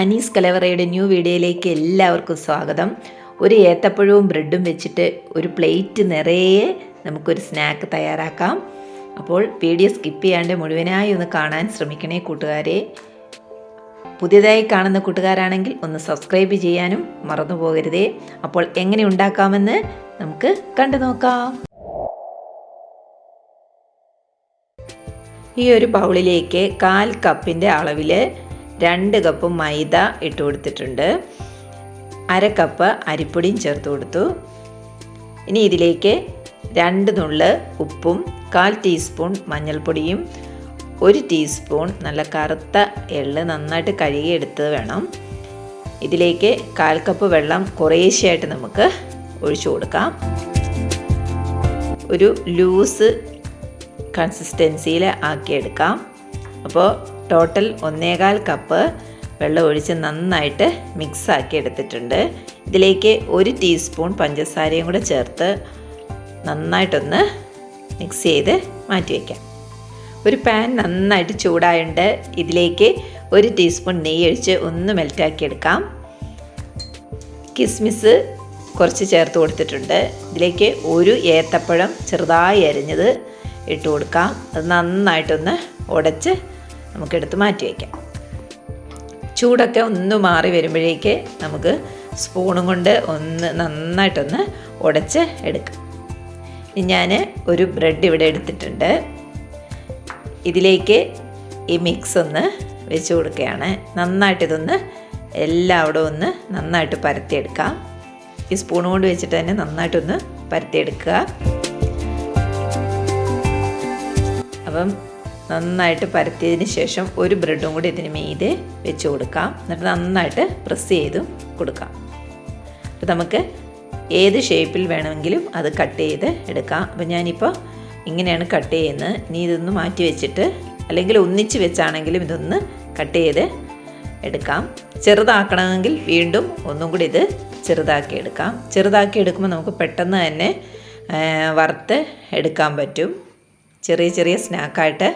Anees കലവറയുടെ new വീഡിയോയിലേക്ക് എല്ലാവർക്കും സ്വാഗതം. ഒരു ഏത്തപ്പഴവും ബ്രെഡും വെച്ചിട്ട് ഒരു പ്ലേറ്റ് നിറയെ നമുക്കൊരു സ്നാക്ക് തയ്യാറാക്കാം. അപ്പോൾ വീഡിയോ സ്കിപ്പ് ചെയ്യാണ്ട് മുഴുവനായി ഒന്ന് കാണാൻ ശ്രമിക്കണേ കൂട്ടുകാരെ. പുതിയതായി കാണുന്ന കൂട്ടുകാരാണെങ്കിൽ ഒന്ന് സബ്സ്ക്രൈബ് ചെയ്യാനും മറന്നു പോകരുതേ. അപ്പോൾ എങ്ങനെ ഉണ്ടാക്കാമെന്ന് നമുക്ക് കണ്ടു നോക്കാം. ഈ ഒരു ബൗളിലേക്ക് കാൽ കപ്പിന്റെ അളവിൽ രണ്ട് കപ്പ് മൈദ ഇട്ട് കൊടുത്തിട്ടുണ്ട്. അര കപ്പ് അരിപ്പൊടിയും ചേർത്ത് കൊടുത്തു. ഇനി ഇതിലേക്ക് രണ്ട് നുള്ള് ഉപ്പും കാൽ ടീസ്പൂൺ മഞ്ഞൾപ്പൊടിയും ഒരു ടീസ്പൂൺ നല്ല കറുത്ത എള്ള് നന്നായിട്ട് കഴുകിയെടുത്തത് വേണം. ഇതിലേക്ക് കാൽ കപ്പ് വെള്ളം കുറേശ്ശെയായിട്ട് നമുക്ക് ഒഴിച്ചു കൊടുക്കാം. ഒരു ലൂസ് കൺസിസ്റ്റൻസിയിൽ ആക്കിയെടുക്കാം. അപ്പോൾ ടോട്ടൽ ഒന്നേകാൽ കപ്പ് വെള്ളം ഒഴിച്ച് നന്നായിട്ട് മിക്സാക്കി എടുത്തിട്ടുണ്ട്. ഇതിലേക്ക് ഒരു ടീസ്പൂൺ പഞ്ചസാരയും കൂടെ ചേർത്ത് നന്നായിട്ടൊന്ന് മിക്സ് ചെയ്ത് മാറ്റി വയ്ക്കാം ഒരു പാൻ നന്നായിട്ട് ചൂടായുണ്ട് ഇതിലേക്ക് ഒരു ടീസ്പൂൺ നെയ്യ് ഒഴിച്ച് ഒന്ന് മെൽറ്റാക്കി എടുക്കാം. കിസ്മിസ് കുറച്ച് ചേർത്ത് കൊടുത്തിട്ടുണ്ട്. ഇതിലേക്ക് ഒരു ഏത്തപ്പഴം ചെറുതായി അരിഞ്ഞത് ഇട്ട് കൊടുക്കാം. അത് നന്നായിട്ടൊന്ന് ഉടച്ച് നമുക്കെടുത്ത് മാറ്റി വയ്ക്കാം. ചൂടൊക്കെ ഒന്ന് മാറി വരുമ്പോഴേക്ക് നമുക്ക് സ്പൂണും കൊണ്ട് ഒന്ന് നന്നായിട്ടൊന്ന് ഉടച്ച് എടുക്കാം. ഞാൻ ഒരു ബ്രെഡ് ഇവിടെ എടുത്തിട്ടുണ്ട്. ഇതിലേക്ക് ഈ മിക്സ് ഒന്ന് വെച്ച് കൊടുക്കുകയാണ്. നന്നായിട്ട് ഇതൊന്ന് എല്ലാവിടും ഒന്ന് നന്നായിട്ട് പരത്തിയെടുക്കാം. ഈ സ്പൂൺ കൊണ്ട് വെച്ചിട്ട് തന്നെ നന്നായിട്ടൊന്ന് പരത്തിയെടുക്കുക. അപ്പം നന്നായിട്ട് പരത്തിയതിന് ശേഷം ഒരു ബ്രെഡും കൂടി ഇതിന് മീതെ വെച്ച് കൊടുക്കാം. എന്നിട്ട് നന്നായിട്ട് പ്രസ് ചെയ്തും കൊടുക്കാം. അപ്പോൾ നമുക്ക് ഏത് ഷേപ്പിൽ വേണമെങ്കിലും അത് കട്ട് ചെയ്ത് എടുക്കാം. അപ്പോൾ ഞാനിപ്പോൾ ഇങ്ങനെയാണ് കട്ട് ചെയ്യുന്നത്. ഇനി ഇതൊന്ന് മാറ്റി വെച്ചിട്ട് അല്ലെങ്കിൽ ഒന്നിച്ച് വെച്ചാണെങ്കിലും ഇതൊന്ന് കട്ട് ചെയ്ത് എടുക്കാം. ചെറുതാക്കണമെങ്കിൽ വീണ്ടും ഒന്നും കൂടി ഇത് ചെറുതാക്കി എടുക്കാം. ചെറുതാക്കി എടുക്കുമ്പോൾ നമുക്ക് പെട്ടെന്ന് തന്നെ വറുത്ത് എടുക്കാൻ പറ്റും. ചെറിയ ചെറിയ സ്നാക്കായിട്ട്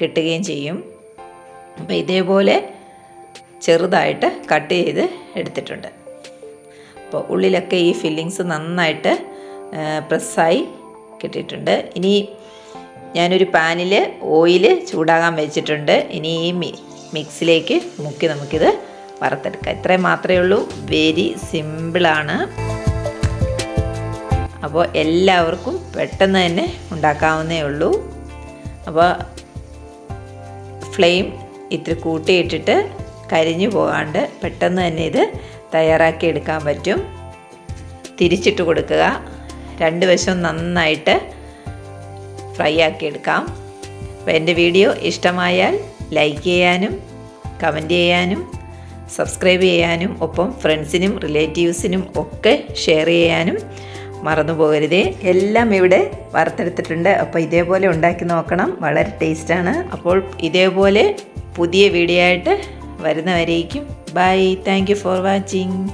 കിട്ടുകയും ചെയ്യും. അപ്പോൾ ഇതേപോലെ ചെറുതായിട്ട് കട്ട് ചെയ്ത് എടുത്തിട്ടുണ്ട്. അപ്പോൾ ഉള്ളിലൊക്കെ ഈ ഫില്ലിങ്സ് നന്നായിട്ട് പ്രസ്സായി കിട്ടിയിട്ടുണ്ട്. ഇനി ഞാനൊരു പാനിൽ ഓയിൽ ചൂടാകാൻ വെച്ചിട്ടുണ്ട്. ഇനി ഈ മിക്സിലേക്ക് മുക്കി നമുക്കിത് വറുത്തെടുക്കാം. ഇത്രയും മാത്രമേ ഉള്ളൂ. വെരി സിമ്പിളാണ്. അപ്പോൾ എല്ലാവർക്കും പെട്ടെന്ന് തന്നെ ഉണ്ടാക്കാവുന്നേ ഉള്ളൂ. അപ്പോൾ ഫ്ലെയിം ഇത്തിരി കൂട്ടിയിട്ടിട്ട് കരിഞ്ഞു പോകാണ്ട് പെട്ടെന്ന് തന്നെ ഇത് തയ്യാറാക്കി എടുക്കാൻ പറ്റും. തിരിച്ചിട്ട് കൊടുക്കുക. രണ്ട് വശവും നന്നായിട്ട് ഫ്രൈ ആക്കി എടുക്കാം. അപ്പോൾ എന്റെ വീഡിയോ ഇഷ്ടമായാൽ ലൈക്ക് ചെയ്യാനും കമന്റ് ചെയ്യാനും സബ്സ്ക്രൈബ് ചെയ്യാനും ഒപ്പം ഫ്രണ്ട്സിനും റിലേറ്റീവ്സിനും ഒക്കെ ഷെയർ ചെയ്യാനും മറന്നു പോകരുതേ എല്ലാം ഇവിടെ വറുത്തെടുത്തിട്ടുണ്ട്. അപ്പോൾ ഇതേപോലെ ഉണ്ടാക്കി നോക്കണം. വളരെ ടേസ്റ്റാണ്. അപ്പോൾ ഇതേപോലെ പുതിയ വീഡിയോ ആയിട്ട് വരുന്നവരേക്കും. Bye. Thank you for watching.